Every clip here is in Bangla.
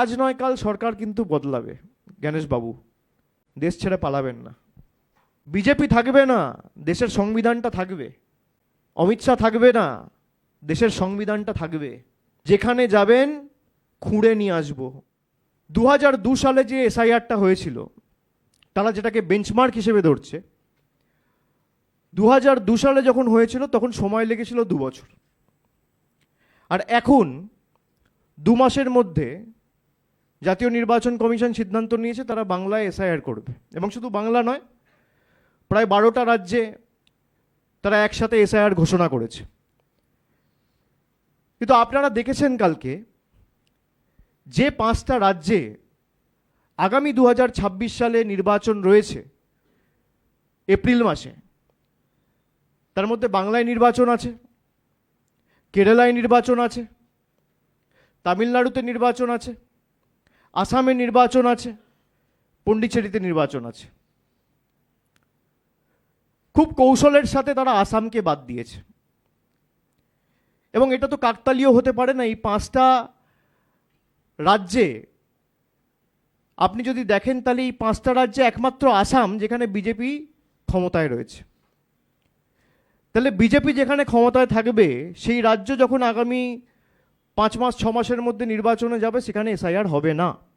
আজ নয়, কাল সরকার কিন্তু বদলাবে। গণেশবাবু, দেশ ছেড়ে পালাবেন না। বিজেপি থাকবে না, দেশের সংবিধানটা থাকবে। অমিত শাহ থাকবে না, দেশের সংবিধানটা থাকবে। যেখানে যাবেন, খুঁড়ে নিয়ে আসব। দু হাজার দু সালে যে এসআইআরটা হয়েছিল, তারা যেটাকে বেঞ্চমার্ক হিসেবে ধরছে দু হাজার দু সালে যখন হয়েছিল, তখন সময় লেগেছিল দু বছর। আর এখন, দু মাসের মধ্যে জাতীয় নির্বাচন কমিশন সিদ্ধান্ত নিয়েছে, তারা বাংলায় এসআইআর করবে। এবং শুধু বাংলা নয়, প্রায় বারোটা রাজ্যে তারা একসাথে এসআইআর ঘোষণা করেছে। কিন্তু আপনারা দেখেছেন কালকে যে পাঁচটা রাজ্যে আগামী দু হাজার ছাব্বিশ সালে নির্বাচন রয়েছে, এপ্রিল মাসে, তার মধ্যে বাংলায় নির্বাচন আছে, কেরালায় নির্বাচন আছে, তামিলনাড়ুতে নির্বাচন আছে আসামে নির্বাচন আছে, পন্ডিচেরিতে নির্বাচন আছে। খুব কৌশলের সাথে তারা আসামকে বাদ দিয়েছে। এবং এটা তো কাকতালীয় হতে পারে না, এই পাঁচটা রাজ্যে আপনি যদি দেখেন তাহলে এই পাঁচটা রাজ্যে একমাত্র আসাম, যেখানে বিজেপি ক্ষমতায় রয়েছে। তাহলে বিজেপি যেখানে ক্ষমতায় থাকবে, সেই রাজ্য যখন আগামী পাঁচ মাস, ছ মাসের মধ্যে নির্বাচনে যাবে, সেখানে এসআইআর হবে না।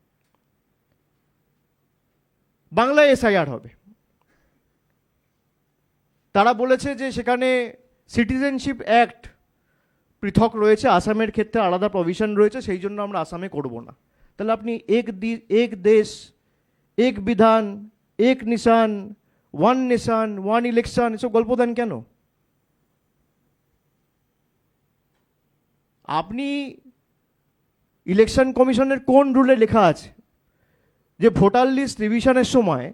বাংলায় এসআইআর হবে। তারা বলেছে যে সেখানে সিটিজেনশিপ অ্যাক্ট পৃথক রয়েছে, আসামের ক্ষেত্রে আলাদা প্রভিশন রয়েছে, সেই জন্য আমরা আসামে করব না। তাহলে আপনি এক দি- এক দেশ, এক বিধান, এক নিশান ওয়ান নেশান ওয়ান ইলেকশন এসব গল্প দেন কেন? আপনি ইলেকশন কমিশনের কোন রুলে লেখা আছে? যে ভোটার লিস্ট রিভিশনের সময়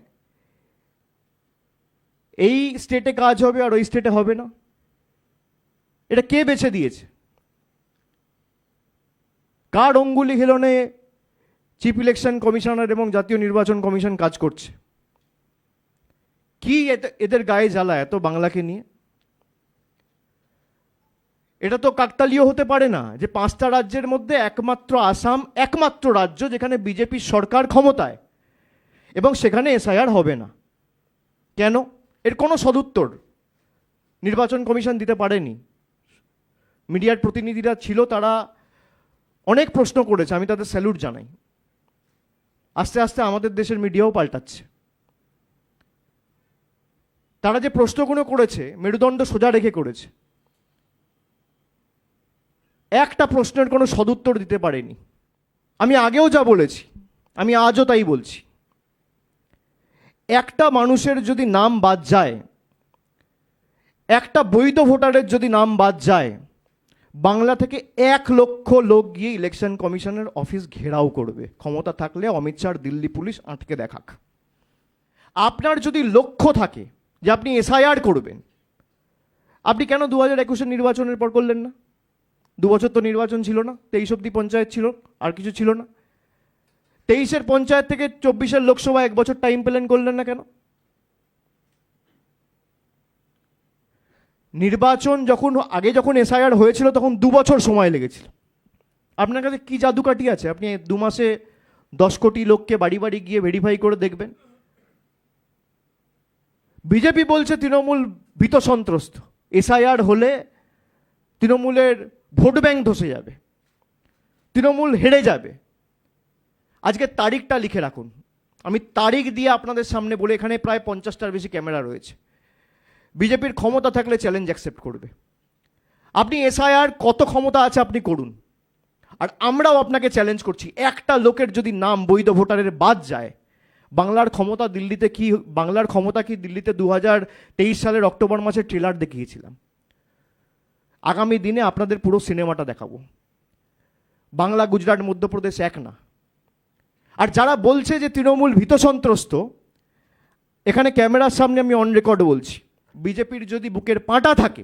এই স্টেটে কাজ হবে আর ওই স্টেটে হবে না। এটা কে বেছে দিয়েছে? কার অঙ্গুলি হিলনে চিফ ইলেকশন কমিশনার এবং জাতীয় নির্বাচন কমিশন কাজ করছে? কি এদের গায়ে জ্বালা এত বাংলাকে নিয়ে? এটা তো কাকতালীয় হতে পারে না যে পাঁচটা রাজ্যের মধ্যে একমাত্র আসাম একমাত্র রাজ্য যেখানে বিজেপির সরকার ক্ষমতায়। এবং সেখানে এসআইআর হবে না। কেন? এর কোনো সদুত্তর নির্বাচন কমিশন দিতে পারেনি। মিডিয়ার প্রতিনিধিরা ছিল, তারা অনেক প্রশ্ন করেছে, আমি তাদের স্যালুট জানাই। আস্তে আস্তে আমাদের দেশের মিডিয়াও পাল্টাচ্ছে। তারা যে প্রশ্নগুলো করেছে, মেরুদণ্ড সোজা রেখে করেছে। একটা প্রশ্নের কোনো সদুত্তর দিতে পারেনি। আমি আগেও যা বলেছি, আমি আজও তাই বলছি। একটা মানুষের যদি নাম বাদ যায়, একটা বৈধ ভোটারের যদি নাম বাদ যায়, বাংলা থেকে এক লক্ষ লোক গিয়ে ইলেকশন কমিশনের অফিস ঘেরাও করবে। ক্ষমতা থাকলে অমিত শাহ দিল্লি পুলিশ আটকে দেখাক। আপনার যদি লক্ষ্য থাকে যে আপনি এসআইআর করবেন, আপনি কেন দু হাজার একুশের নির্বাচনের পর করলেন না? দু বছর তো নির্বাচন ছিল না, তেইশ অব্দি পঞ্চায়েত ছিল, আর কিছু ছিল না। তেইশের পঞ্চায়েত থেকে চব্বিশের লোকসভা এক বছর টাইম পেলেন করলেন না কেন? নির্বাচন যখন, আগে যখন এসআইআর হয়েছিল তখন দু বছর সময় লেগেছিল। আপনার কাছে কি জাদুকাঠি আছে? আপনি দু মাসে দশ কোটি লোককে বাড়ি বাড়ি গিয়ে ভেরিফাই করে দেখবেন। বিজেপি বলছে তৃণমূল ভীত সন্ত্রস্ত। এসআইআর হলে তৃণমূলের ভোট ব্যাংক ধসে যাবে, তৃণমূল হেরে যাবে। আজকে তারিখটা লিখে রাখুন। আমি তারিখ দিয়ে আপনাদের সামনে বলে এখানে প্রায় পঞ্চাশটার বেশি ক্যামেরা রয়েছে। বিজেপির ক্ষমতা থাকলে চ্যালেঞ্জ অ্যাকসেপ্ট করবে। আপনি এসআইআর কত ক্ষমতা আছে আপনি করুন। আর আমরাও আপনাকে চ্যালেঞ্জ করছি, একটা লোকের যদি নাম বৈধ ভোটারের বাদ যায়, বাংলার ক্ষমতা দিল্লিতে কি, বাংলার ক্ষমতা কি দিল্লিতে দু হাজার তেইশ সালের অক্টোবর মাসে ট্রেলার দেখিয়েছিলাম? আগামী দিনে আপনাদের পুরো সিনেমাটা দেখাবো। বাংলা, গুজরাট, মধ্যপ্রদেশ এক না। আর যারা বলছে যে তৃণমূল ভীত সন্ত্রস্ত এখানে ক্যামেরার সামনে আমি অন রেকর্ড বলছি। বিজেপির যদি বুকের পাঁটা থাকে,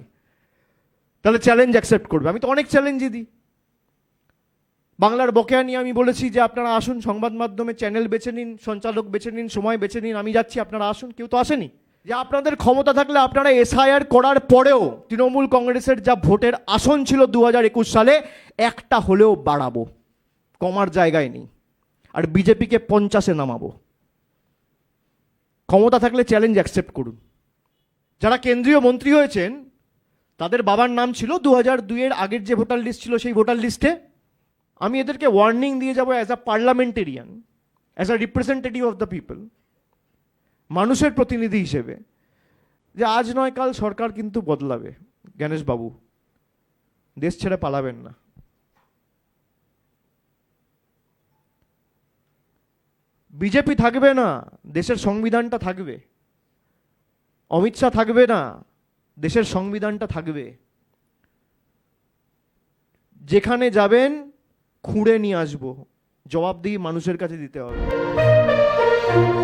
তাহলে চ্যালেঞ্জ অ্যাকসেপ্ট করবে। আমি তো অনেক চ্যালেঞ্জই দিই। বাংলার বকেয়া নিয়ে আমি বলেছি যে আপনারা আসুন, সংবাদ মাধ্যমে চ্যানেল বেছে নিন, সঞ্চালক বেছে নিন, সময় বেছে নিন, আমি যাচ্ছি, আপনারা আসুন, কেউ তো আসেনি। যে আপনাদের ক্ষমতা থাকলে আপনারা এসআইআর করার পরেও তৃণমূল কংগ্রেসের যা ভোটের আসন ছিল দু একুশ সালে, একটা হলেও বাড়াবো। কমার জায়গায় নেই। আর বিজেপিকে পঞ্চাশে নামাবো। ক্ষমতা থাকলে চ্যালেঞ্জ অ্যাকসেপ্ট করুন। যারা কেন্দ্রীয় মন্ত্রী হয়েছেন, তাদের বাবার নাম ছিল দু হাজার দুইয়ের আগের যে ভোটার লিস্ট ছিল সেই ভোটার লিস্টে। আমি এদেরকে ওয়ার্নিং দিয়ে যাব as a parliamentarian as a representative of the people মানুষের প্রতিনিধি হিসেবে, যে আজ নয়, কাল সরকার কিন্তু বদলাবে। গণেশবাবু, দেশ ছেড়ে পালাবেন না। বিজেপি থাকবে না, দেশের সংবিধানটা থাকবে। অমিত শাহ থাকবে না, দেশের সংবিধানটা থাকবে। যেখানে যাবেন, খুঁড়ে নিয়ে আসব। জবাবদিহি মানুষের কাছে দিতে হবে।